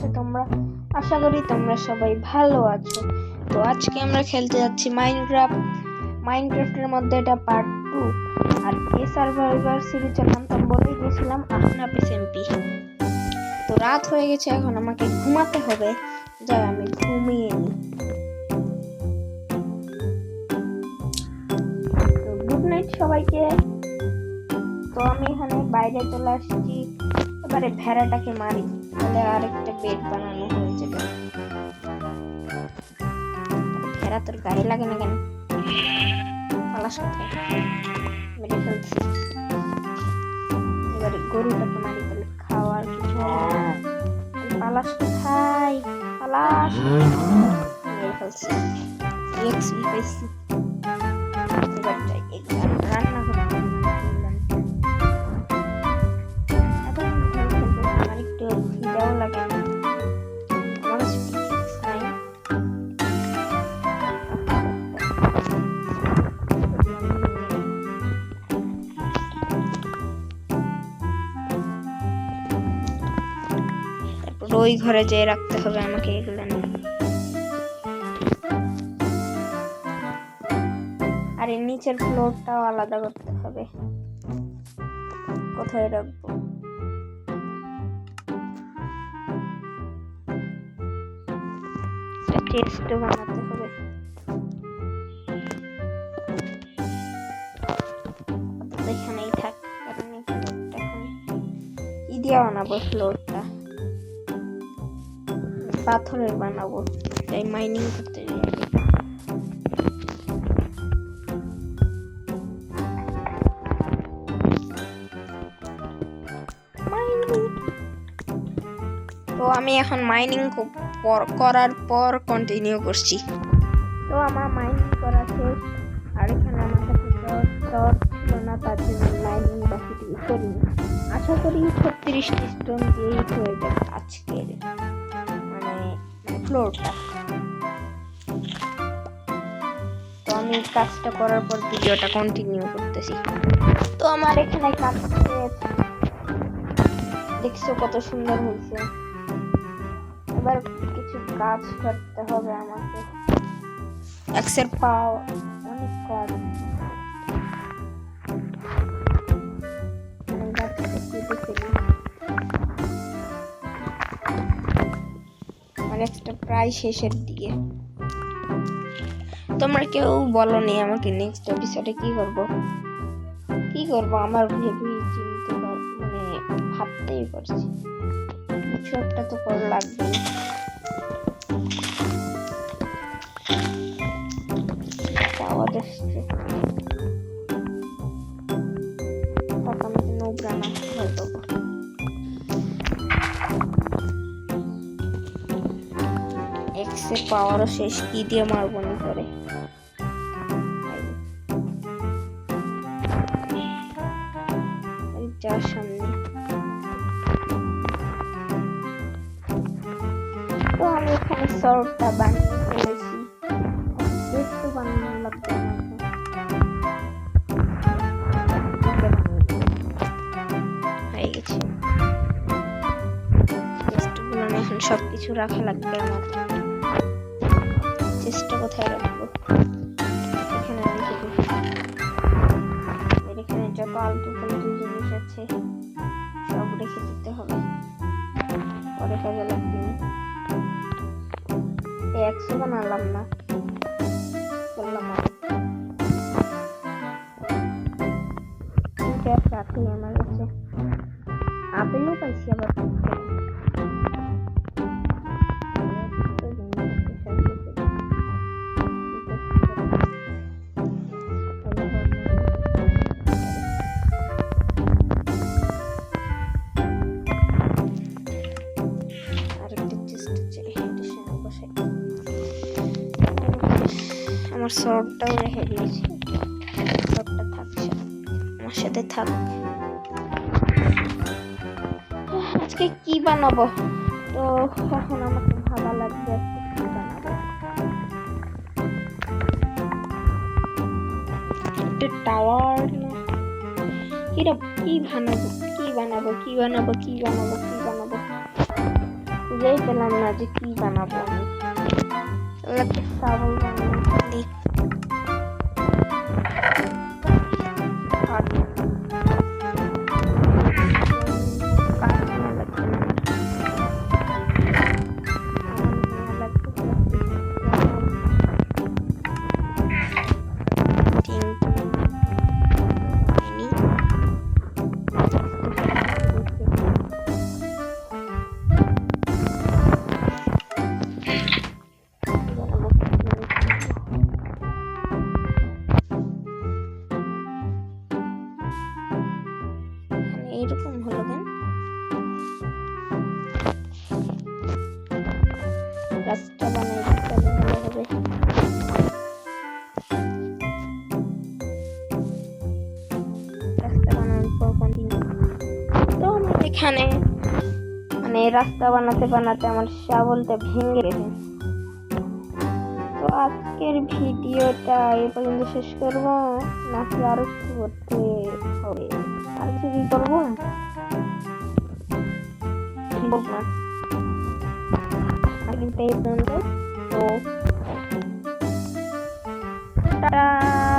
আছো, তোমরা আশা করি তোমরা সবাই ভালো আছো। তো আজকে আমরা খেলতে যাচ্ছি মাইনক্রাফট মাইনক্রাফটের মধ্যে এটা পার্ট টু আর এ সার্ভাইভার সিরিজের নাম তো বলেই দিয়েছিলাম আহনাপিস এমপি তো রাত হয়ে গেছে, এখন আমাকে ঘুমাতে হবে। যাই আমি ঘুমিয়ে নিই। গুড নাইট সবাইকে। তো আমি এখানে বাইরে চলে আসছি। এবারে ভেড়াটাকে মারি, তাহলে আরেকটা বেড বানানো হয়ে যাবে। ভেড়া তোর গায়ে লাগে না কেন? পালাস কোথায়? মেরে ফেলছি এবারে গরুটাকে মারি, তাহলে খাওয়ার কিছু। পালাস কোথায়? পালাস। মেরে ফেলছি এক্সি পাইছি এবার যাই রান্না তারপর ওই ঘরে যেয়ে রাখতে হবে আমাকে এগুলো নিয়ে। আর এই নিচের ফ্লোরটাও আলাদা করতে হবে। কোথায় রাখব? টেস্টও বানাতে হবে। এখানেই থাক কারণ এই ফ্লোরটা এখন বানাবো ফ্লোরটা পাথরের বানাবো, তাই মাইনিং করতে যাই। তো আমি এখন মাইনিং করার পর কন্টিনিউ করছি। তো আমার মাইনিং করা শেষ, আর এখানে আমার কাছে চট ছিল না, তার জন্য মাইনিং বাকি করিনি। আশা করি ছত্রিশটি স্টোন দিয়েই হয়ে যাবে আজকের। ফ্লোরটা তো আমি কাজটা করার পর ভিডিওটা কন্টিনিউ করতেছি। তো আমার এখানে কাজ দেখছ কত সুন্দর হয়েছে। এবার কিছু কাজ করতে হবে আমাকে। এক্সের পাও এক্সটা প্রায় শেষের দিকে। তোমরা কেউ বলো নি আমাকে নেক্সট এপিসোডে কি করব? কি করব? আমার ভেবেই চিনতে মানে ভাবতেই পারছি কিছু একটা তো করা লাগবেই এক্সের পাওয়ারও শেষ, কি দিয়ে মারবো নি করে যার সামনে। তো আমি এখানে সর্টটা বানিয়ে ফেলেছি। একটু বানানো লাগবে হয়ে। গেছে। রাখা লাগবে আমার। চেষ্টা কোথায় রাখব? এখানে রেখে দিই এখানে যত আলতু ফালতু জিনিস আছে, সব রেখে দিতে হবে। পরে কাজে লাগবে। একশো বানালাম না। করলাম আর। আমার কাছে আপেলও পাইছি আবার। আমার শর্টটাও রেখে দিয়েছি। শর্টটা থাকছে। আমার সাথে থাক। আজকে কি বানাবো? তো এখন আমাকে ভাবা লাগবে কি বানাবো। টাওয়ার কি বানাবো? কি বানাবো? কি বানাবো? কি বানাবো? কি পেলাম না যে কি বানাবো আমি। একটা বানাবো? এখানে মানে রাস্তা বানাতে বানাতে আমার শাবলটা ভেঙে গেছে। তো আজকের ভিডিওটা এ পর্যন্ত শেষ করব, নাকি আরও কিছু করতে হবে? আর কিছু কি করব? তো টাটা।